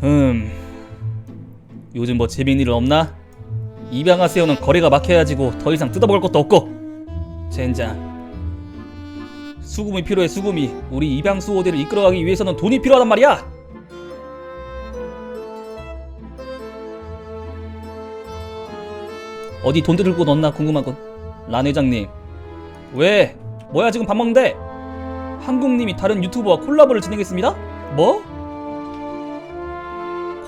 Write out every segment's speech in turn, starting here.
흠. 요즘 뭐 재밌는 일 없나? 입양하세요는 거래가 막혀야지고 더 이상 뜯어먹을 것도 없고. 젠장. 수금이 필요해 수금이. 우리 입양 수호대를 이끌어가기 위해서는 돈이 필요하단 말이야. 어디 돈 들고 넣었나 궁금하군. 란 회장님. 왜? 뭐야 지금 밥 먹는데? 한국님이 다른 유튜버와 콜라보를 진행했습니다? 뭐?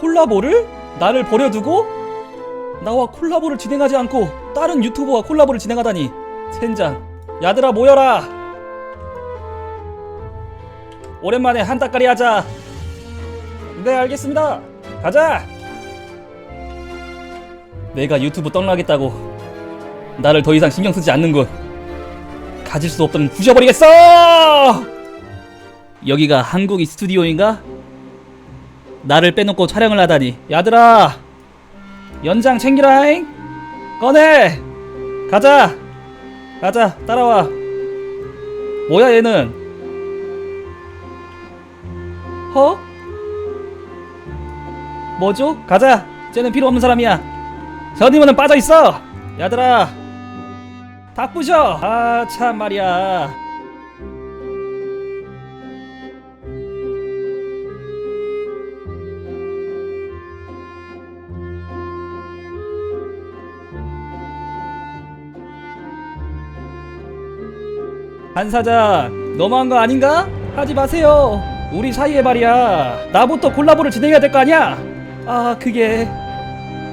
콜라보를? 나를 버려두고? 나와 콜라보를 진행하지 않고 다른 유튜버와 콜라보를 진행하다니 젠장 야들아 모여라 오랜만에 한따까리 하자 네 알겠습니다 가자 내가 유튜브 떡나겠다고 나를 더 이상 신경 쓰지 않는군 가질 수 없다면 부셔버리겠어 여기가 한국이 스튜디오인가? 나를 빼놓고 촬영을 하다니. 야들아 연장 챙기라잉. 꺼내. 가자. 가자 따라와. 뭐야 얘는? 허? 뭐죠? 가자. 쟤는 필요 없는 사람이야. 현이모는 빠져있어. 야들아 다 부셔. 아 참 말이야 한 사장 너무한 거 아닌가? 하지 마세요. 우리 사이에 말이야. 나부터 콜라보를 진행해야 될 거 아니야? 아 그게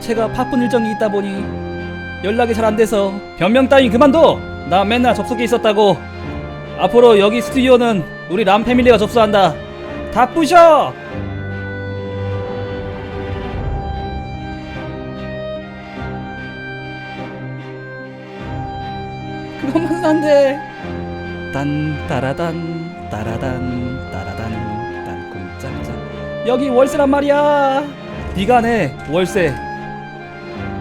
제가 바쁜 일정이 있다 보니 연락이 잘 안 돼서 변명 따윈 그만둬. 나 맨날 접속해 있었다고. 앞으로 여기 스튜디오는 우리 람 패밀리가 접수한다. 다 부셔! 그것만 산대 딴 따라단 따라단 따라단 딴꿈짝짝 여기 월세란 말이야. 네가 내 월세.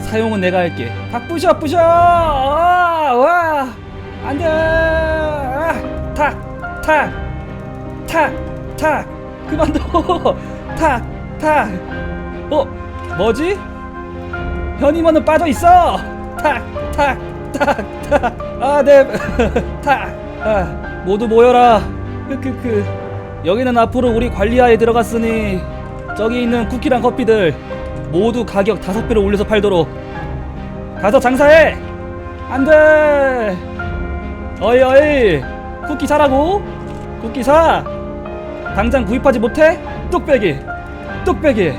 사용은 내가 할게. 다 부셔 부셔. 아, 와. 안돼. 아, 탁탁탁탁 그만둬. 탁탁 어 뭐지? 현이모는 빠져 있어. 탁탁탁탁 아네 탁 아, 모두 모여라. 크크크. 여기는 앞으로 우리 관리하에 들어갔으니 저기 있는 쿠키랑 커피들 모두 가격 다섯 배로 올려서 팔도록. 가서 장사해! 안 돼! 어이 어이. 쿠키 사라고? 쿠키 사! 당장 구입하지 못해? 뚝배기. 뚝배기.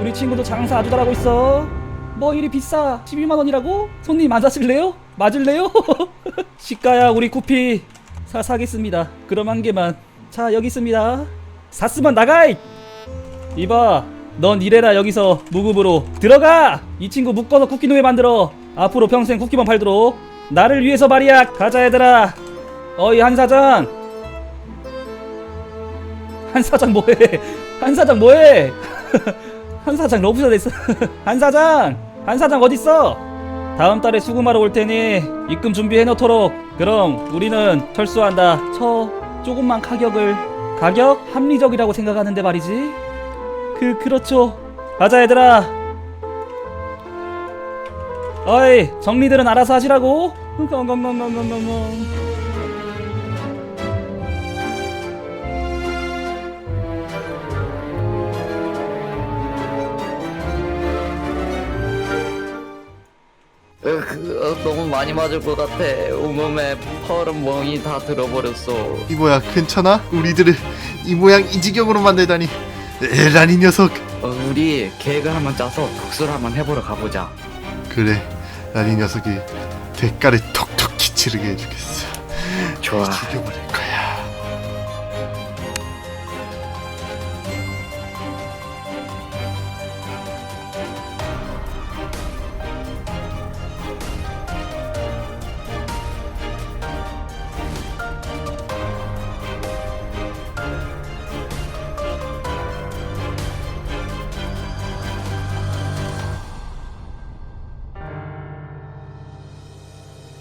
우리 친구도 장사 아주 잘하고 있어. 뭐 이리 비싸. 12만 원이라고? 손님 맞으실래요? 맞을래요? 시가야 우리 쿠피 사 사겠습니다. 그럼 한 개만. 자 여기 있습니다. 샀으면 나가이! 이봐 넌 이래라 여기서 무급으로. 들어가! 이 친구 묶어서 쿠키 노예 만들어. 앞으로 평생 쿠키만 팔도록. 나를 위해서 말이야. 가자 얘들아. 어이 한 사장. 한 사장 뭐해? 한 사장 뭐해? 한 사장 러브샷 됐어. 한 사장! 한 사장 어딨어? 다음 달에 수금하러 올 테니 입금 준비해 놓도록 그럼 우리는 철수한다. 저 조금만 가격을 가격 합리적이라고 생각하는데 말이지. 그 그렇죠. 가자 얘들아. 어이 정리들은 알아서 하시라고. 엉엉엉엉엉엉 으, 너무 많이 맞을 것 같아. 온몸에 펄은 멍이 다 들어버렸어. 이모야 괜찮아? 우리들을 이 모양 이 지경으로 만들다니 에라니 이 녀석 어, 우리 계획을 한번 짜서 복수를 한번 해보러 가보자. 그래 난이 녀석이 대가를 톡톡히 치르게 해주겠어 좋아. 죽여버려